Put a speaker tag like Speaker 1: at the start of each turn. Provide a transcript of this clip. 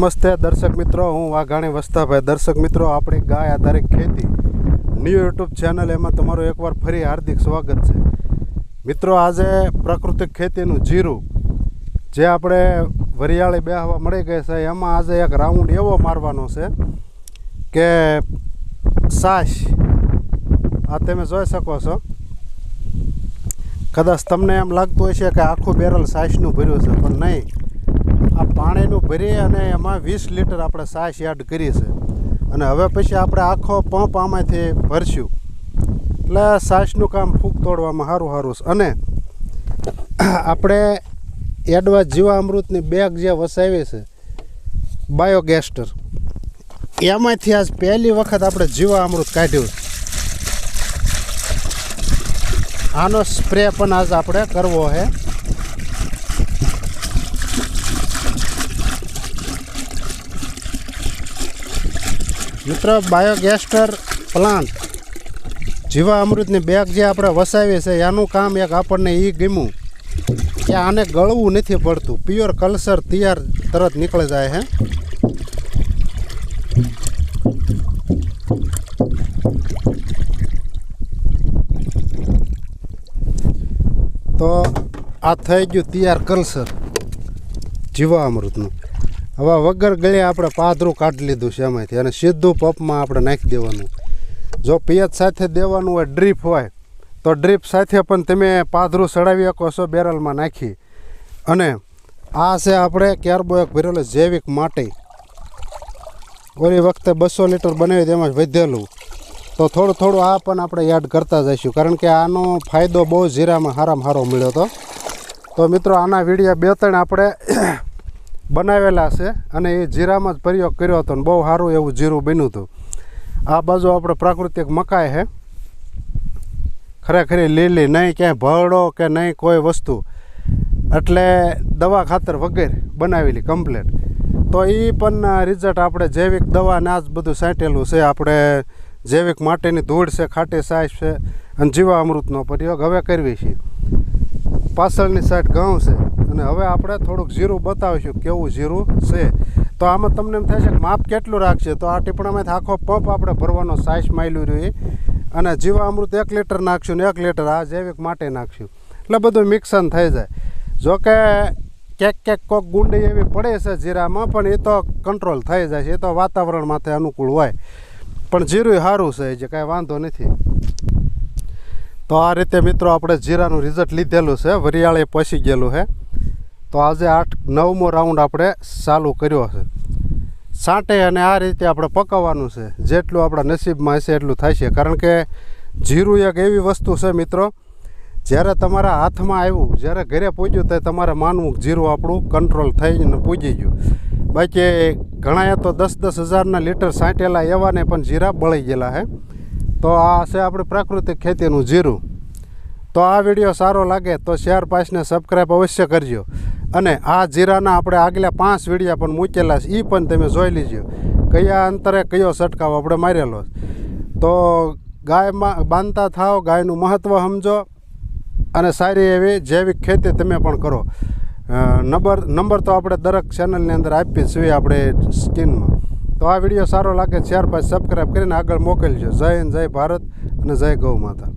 Speaker 1: નમસ્તે દર્શક મિત્રો, હું વાઘાણી વસ્તાભાઈ. દર્શક મિત્રો, આપણી ગાય આધારિત ખેતી ન્યૂ યુટ્યુબ ચેનલ એમાં તમારું એકવાર ફરી હાર્દિક સ્વાગત છે. મિત્રો, આજે પ્રાકૃતિક ખેતીનું જીરું જે આપણે વરિયાળી બેહવા મળી ગઈ છે, એમાં આજે એક રાઉન્ડ એવો મારવાનો છે કે સાશ આ તમે જોઈ શકો છો. કદાચ તમને એમ લાગતું હશે કે આખું બેરલ સાસનું ભર્યું છે, પણ નહીં. આ પાણીનું ભરી અને એમાં વીસ લીટર આપણે સાસ યાર્ડ કરી છે. અને હવે પછી આપણે આખો પંપ આમાંથી ભરશું. એટલે સાસનું કામ ફૂગ તોડવામાં સારું સારું છે. અને આપણે એડવા જીવામૃતની બેગ જે વસાવી છે, બાયોગેસ્ટર, એમાંથી આજ પહેલી વખત આપણે જીવામૃત કાઢ્યું આનો સ્પ્રે પણ આજ આપણે કરવો છે. મિત્ર, બાયોગેસ્ટર પ્લાન્ટ. જીવા અમૃતની બેગ જે આપણે વસાવીએ છીએ એનું કામ એક આપણને એ ગમ્યું કે આને ગળવું નથી પડતું. પ્યોર કલ્ચર તૈયાર તરત નીકળી જાય હે. તો આ થઈ ગયું તૈયાર જીવા અમૃતનું. હવે વગર ગળે આપણે પાદરું કાઢી લીધું છે એમાંથી અને સીધું પપમાં આપણે નાખી દેવાનું. જો પિયત સાથે દેવાનું હોય, ડ્રીપ હોય, તો ડ્રીપ સાથે પણ તમે પાદરું ચડાવી શકો છો બેરલમાં નાખી. અને આ છે આપણે ક્યારબો એક ભરેલો જૈવિક માટી. ઓલી વખતે બસો લીટર બનાવી તેમાં વધેલું. તો થોડું થોડું આ પણ આપણે યાદ કરતા જઈશું, કારણ કે આનો ફાયદો બહુ જીરામાં હારામાં સારો મળ્યો હતો. તો મિત્રો, આના વિડીયા બે ત્રણ આપણે બનાવેલા છે અને એ જીરામાં જ પ્રયોગ કર્યો હતો ને બહુ સારું એવું જીરું બન્યું હતું. આ બાજુ આપણે પ્રાકૃતિક મકાઈ છે. ખરેખર લીલી નહીં ક્યાંય ભરડો કે નહીં કોઈ વસ્તુ. એટલે દવા ખાતર વગેરે બનાવેલી કમ્પ્લેટ તો એ પણ રિઝલ્ટ આપણે જૈવિક દવા ને આ જ બધું સાંટેલું છે. આપણે જૈવિક માટેની ધૂળ છે, ખાટી સાસ છે અને જીવા અમૃતનો પ્રયોગ હવે કરવી છીએ પાછળની સાઈડ ઘઉં છે. અને હવે આપણે થોડુંક જીરું બતાવીશું કેવું જીરું છે. તો આમાં તમને એમ થાય છે કે માપ કેટલું રાખશે? તો આ ટીપણામાંથી આખો પંપ આપણે ભરવાનો સાઈઝ માયલું રહ્યું અને જીવા અમૃત એક લીટર નાખશું ને એક લીટર આ જૈવિક માટે નાખશું. એટલે બધું મિક્સન થઈ જાય. જોકે ક્યાંક ક્યાંક કોક ગુંડી એવી પડે છે જીરામાં, પણ એ તો કંટ્રોલ થઈ જાય છે. એ તો વાતાવરણ માથે અનુકૂળ હોય. પણ જીરું સારું છે જે કાંઈ વાંધો નથી. તો આ રીતે મિત્રો આપણે જીરાનું રિઝલ્ટ લીધેલું છે. વરિયાળે પસી ગયેલું છે. તો આજે આઠ, નવમો રાઉન્ડ આપણે ચાલુ કર્યો છે. સાંટે અને આ રીતે આપણે પકાવવાનું છે. જેટલું આપણા નસીબમાં હશે એટલું થાય છે. કારણ કે જીરું એક એવી વસ્તુ છે મિત્રો, જ્યારે તમારા હાથમાં આવ્યું, જ્યારે ઘરે પૂજ્યું ત્યારે તમારે માનવું જીરું આપણું કંટ્રોલ થઈને પૂજી ગયું. બાકી ઘણાએ તો દસ દસ હજારના લીટર સાંટેલા એવાને પણ જીરા બળી ગયેલા હે તો આ છે આપણે પ્રાકૃતિક ખેતીનું જીરું. તો આ વીડિયો સારો લાગે તો શેર પાસને સબસ્ક્રાઈબ અવશ્ય કરજો. અને આ જીરાના આપણે આગલા પાંચ વિડીયા પણ મૂકેલા છે એ પણ તમે જોઈ લીજો. કયા અંતરે કયો છંટકાવ આપણે મારેલો તો ગાયમાં બાંધતા થાવ ગાયનું મહત્ત્વ સમજો અને સારી એવી જૈવિક ખેતી તમે પણ કરો. નંબર નંબર તો આપણે દરેક ચેનલની અંદર આપીએ છીએ આપણે સ્કીનમાં. તો આ વીડિયો સારો લાગે શેર પાસ સબસ્ક્રાઈબ કરીને આગળ મોકલજો. જય હિન્દ, જય ભારત અને જય ગૌ માતા.